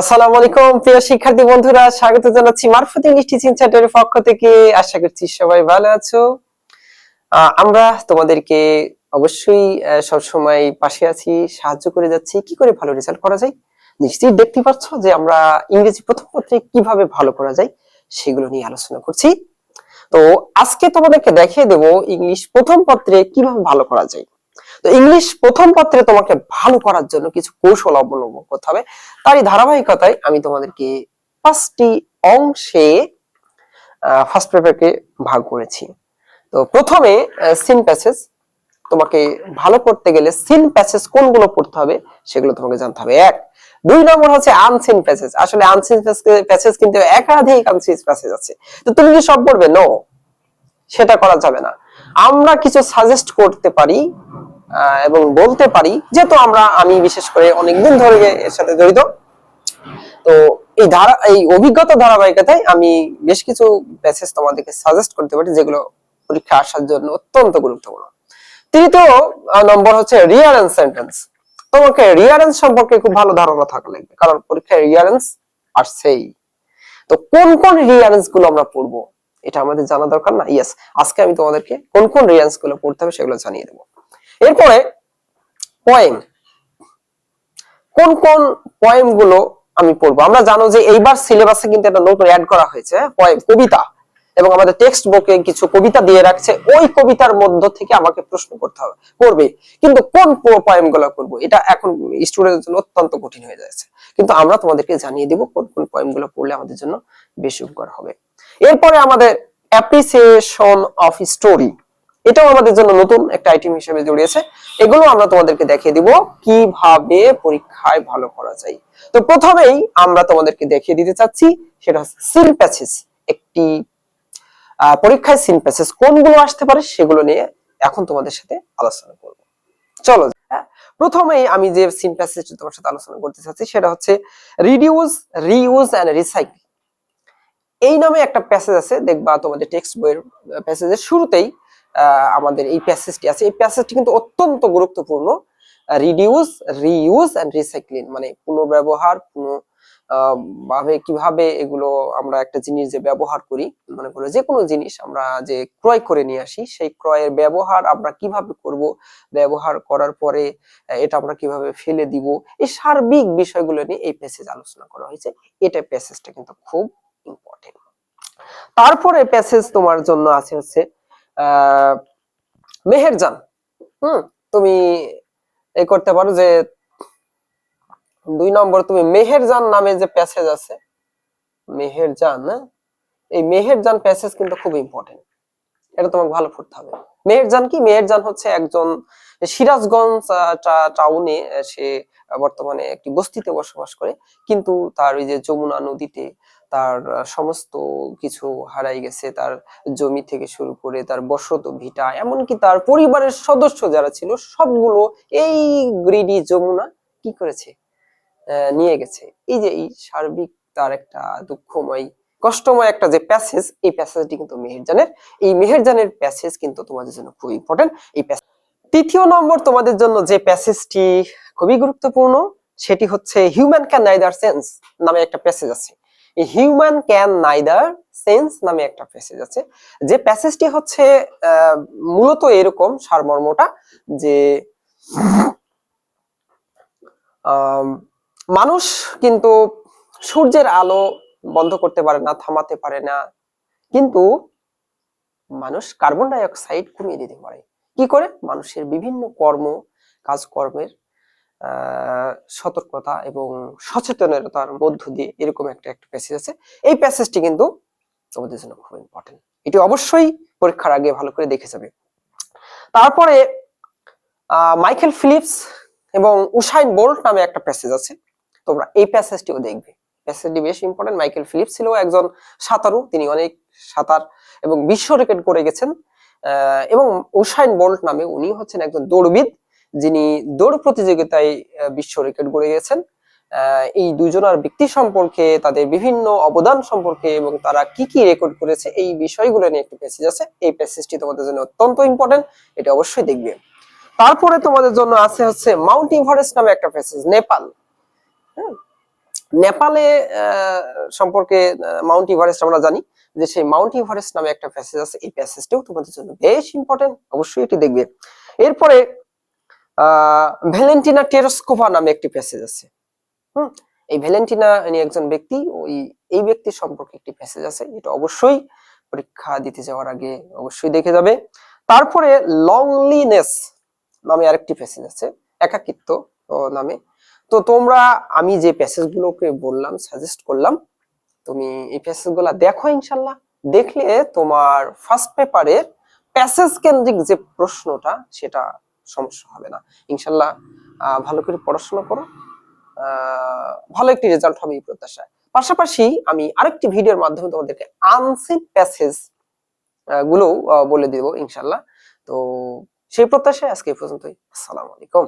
আসসালামু আলাইকুম, প্রিয় শিক্ষার্থী বন্ধুরা, স্বাগত জানাচ্ছি মারফত ইংলিশ পক্ষ থেকে। আশা করছি সবাই ভালো আছো। আমরা তোমাদেরকে অবশ্যই সব সময় পাশে আছি, সাহায্য করে যাচ্ছি। কি করে ভালো রেজাল্ট করা যায়? নিশ্চয়ই দেখতে পাচ্ছ যে আমরা ইংরেজি প্রথম পত্রে কীভাবে ভালো করা যায়, সেগুলো নিয়ে আলোচনা করছি। তো আজকে তোমাদেরকে দেখিয়ে দেব ইংলিশ প্রথম পত্রে কীভাবে ভালো করা যায়। তো ইংলিশ প্রথম পত্রে তোমাকে ভালো করার জন্য কিছু কৌশল অবলম্বন করতে হবে। তারই ধারাবাহিকতায় আমি তোমাদেরকে পাঁচটি অংশে ফার্স্ট পেপারকে ভাগ করেছি। তো প্রথমে সিন প্যাসেজ তোমাকে ভালো করতে গেলে সিন প্যাসেজ কোনগুলো পড়তে হবে সেগুলো তোমাকে জানতে হবে। এক, দুই নম্বর হচ্ছে আনসিন প্যাসেজ আসলে আনসিন প্যাসেজ কিন্তু একাধিক আনসিন প্যাসেজ আছে। তো তুমি কি সব পড়বে? নো সেটা করা যাবে না। আমরা কিছু সাজেস্ট করতে পারি এবং বলতে পারি যেহেতু আমরা, আমি বিশেষ করে অনেকদিন ধরে এর সাথে জড়িত। তো এই ধারা, এই অভিজ্ঞতা ধারাবাহিকতায় আমি বেশ কিছু প্যাসেজ তোমাদেরকে সাজেস্ট করতে পারি, যেগুলো পরীক্ষা আসার জন্য অত্যন্ত গুরুত্বপূর্ণ। তৃতীয় নম্বর হচ্ছে রিয়ারেন্স সেন্টেন্স তোমাকে রিয়ারেন্স সম্পর্কে খুব ভালো ধারণা থাকা লাগবে, কারণ পরীক্ষায় রিয়ারেন্স আসছেই। তো কোন কোন রিয়ারেন্সগুলো আমরা পড়ব, এটা আমাদের জানা দরকার না? ইয়েস আজকে আমি তোমাদেরকে কোন কোন রিয়ারেন্সগুলো পড়তে হবে সেগুলো জানিয়ে দেবো। এরপরে পয়েম কোন কোন পয়েমগুলো আমি পড়ব? আমরা জানো যে এইবার সিলেবাসে কিন্তু একটা নতুন অ্যাড করা হয়েছে পয়েম কবিতা। এবং আমাদের টেক্সট বুকে কিছু কবিতা দিয়ে রাখছে, ওই কবিতার মধ্য থেকে আমাকে প্রশ্ন করতে হবে, করবে। কিন্তু কোন পয়েমগুলো করব এটা এখন স্টুডেন্টের জন্য অত্যন্ত কঠিন হয়ে যাচ্ছে। কিন্তু আমরা তোমাদেরকে জানিয়ে দিব কোন কোন পয়েমগুলো পড়লে আমাদের জন্য বেশি উপকার হবে। এরপরে আমাদের অ্যাপ্রিসিয়েশন অফ স্টোরি এটাও আমাদের জন্য নতুন একটা আইটেম হিসেবে জড়িয়েছে। এগুলো আমরা তোমাদেরকে দেখিয়ে দিব কীভাবে পরীক্ষায় ভালো করা যায়। তো প্রথমেই আমরা তোমাদেরকে দেখিয়ে দিতে চাচ্ছি সেটা হচ্ছে সিন প্যাসেজ একটি পরীক্ষায় সিন প্যাসেজ কোনগুলো আসতে পারে সেগুলো নিয়ে এখন তোমাদের সাথে আলোচনা করব। চলো হ্যাঁ, প্রথমেই আমি যে সিন প্যাসেজ তোমার সাথে আলোচনা করতে চাচ্ছি সেটা হচ্ছে রিডিউস রিউজ এন্ড রিসাইকেল এই নামে একটা প্যাসেজ আছে দেখবা তোমাদের টেক্সট বইয়ের প্যাসেজের শুরুতেই আমাদের এই প্যাসেজটি আছে। এই প্যাসেজটি কিন্তু অত্যন্ত গুরুত্বপূর্ণ। রিডিউস রিইউজ অ্যান্ড রিসাইক্লিং মানে পুনর্ব্যবহার, পুনঃ ভাবে কীভাবে এগুলো আমরা একটা জিনিস যে ব্যবহার করি, মনে করো যে কোনো জিনিস আমরা যে ক্রয় করে নিয়ে আসি, সেই ক্রয়ের ব্যবহার আমরা কীভাবে করব, ব্যবহার করার পরে এটা আমরা কীভাবে ফেলে দিব, এই সার্বিক বিষয়গুলো নিয়ে এই প্যাসেজ আলোচনা করা হয়েছে। এটা প্যাসেজটা কিন্তু খুব ইম্পর্টেন্ট তারপরে প্যাসেজ তোমার জন্য আছে হচ্ছে মেহেরজান, হুম, তুমি এই করতে পারো যে দুই নম্বর তুমি মেহেরজান নামে যে প্যাসেজ আছে, মেহেরজান হ্যাঁ? এই মেহেরজান প্যাসেজ কিন্তু খুব ইম্পর্টেন্ট এটা তোমাকে ভালো পড়তে হবে। মেহেরজান কি? মেহেরজান হচ্ছে একজন সিরাজগঞ্জ টাউনে সে বর্তমানে একটি বস্তিতে বসবাস করে। কিন্তু তার ওই যে যমুনা নদীতে তার সমস্ত কিছু হারাই গেছে, তার জমি থেকে শুরু করে তার বসত ভিটা, এমনকি তার পরিবারের সদস্য যারা ছিল, সবগুলো এই গ্রিডি যমুনা কি করেছে? নিয়ে গেছে। এই যে এই সার্বিক তার একটা দুঃখময়, কষ্টময় একটা যে প্যাসেজ এই প্যাসেজটি কিন্তু মেহেরজানের, এই মেহেরজানের প্যাসেজ কিন্তু তোমাদের জন্য খুব ইম্পর্টেন্ট এই প্যাসেজ তৃতীয় নম্বর তোমাদের জন্য যে প্যাসেজটি খুবই গুরুত্বপূর্ণ, সেটি হচ্ছে হিউম্যান ক্যান নাইদার সেন্স নামে একটা প্যাসেজ আছে। হিউম্যান ক্যান নাইদার সেন্স নামে একটা প্যাসেজ আছে, যে প্যাসেজটি হচ্ছে মূলত এরকম সারমর্মটা যে মানুষ কিন্তু সূর্যের আলো বন্ধ করতে পারে না, থামাতে পারে না, কিন্তু মানুষ কার্বন ডাই অক্সাইড কমিয়ে দিতে পারে। কি করে? মানুষের বিভিন্ন কর্ম, কাজকর্মের সতর্কতা এবং সচেতনতার মধ্য দিয়ে এরকম একটা একটা প্যাসেজ আছে। এই প্যাসেজটি কিন্তু তোমাদের জন্য খুব ইম্পর্টেন্ট এটি অবশ্যই পরীক্ষার আগে ভালো করে দেখে যাবে। তারপরে মাইকেল ফিলিপস এবং উসাইন বোল্ট নামে একটা প্যাসেজ আছে। তোমরা এই প্যাসেজটিও দেখবে। প্যাসেজটি বেশ ইম্পর্টেন্ট মাইকেল ফিলিপস ছিল একজন সাঁতারু। তিনি অনেক সাঁতার এবং বিশ্ব রেকর্ড করে গেছেন। এবং উসাইন বোল্ট নামে উনি হচ্ছেন একজন দৌড়বিদ। যিনি দৌড় প্রতিযোগিতায় বিশ্ব রেকর্ড গড়ে গেছেন এই দুজনার ব্যক্তি সম্পর্কে, তাদের বিভিন্ন অবদান সম্পর্কে এবং তারা কি কি রেকর্ড করেছে, এই বিষয়গুলো নিয়ে একটি প্যাসেজ আছে। এই প্যাসেজটি তোমাদের জন্য অত্যন্ত ইম্পর্টেন্ট এটা অবশ্যই দেখবে। তারপরে তোমাদের জন্য আছে হচ্ছে মাউন্ট এভারেস্ট নামে একটা প্যাসেজ নেপাল। হ্যাঁ? নেপালে সম্পর্কে মাউন্ট ইভারেস্ট আমরা জানি, যে সেই মাউন্ট ইভারেস্ট নামে একটা প্যাসেজ আছে, এই প্যাসেজটাও তোমাদের জন্য বেশ ইম্পর্টেন্ট অবশ্যই এটি দেখবে। এরপরে ভ্যালেন্টিনা টেরস্কোভা নামে একটি প্যাসেজ আছে। হুম? এই ভ্যালেন্টিনা ইনি একজন ব্যক্তি, ওই, এই ব্যক্তি সম্পর্কে একটি প্যাসেজ আছে, এটা অবশ্যই পরীক্ষা দিতে যাওয়ার আগে অবশ্যই দেখে যাবে। তারপরে লংলিনেস নামে আরেকটি প্যাসেজ আছে, একাকিত্ব নামে। তো তোমরা, আমি যে প্যাসেজ গুলোকে বললাম সাজেস্ট করলাম, তুমি এই প্যাসেজগুলা দেখো ইনশাল্লাহ। দেখলে তোমার ফার্স্ট পেপারের প্যাসেজ কেন্দ্রিক যে প্রশ্নটা, সেটা সমস্যা হবে না। ইনশাল্লাহ ভালো করে পড়াশোনা করো। ভালো একটি রেজাল্ট হবে এই প্রত্যাশা। পাশাপাশি আমি আরেকটি ভিডিওর মাধ্যমে তোমাদেরকে আনসিন প্যাসেজগুলো বলে দেব ইনশাল্লাহ। তো সেই প্রত্যাশায় আজকে এই পর্যন্তই। আসসালামু আলাইকুম।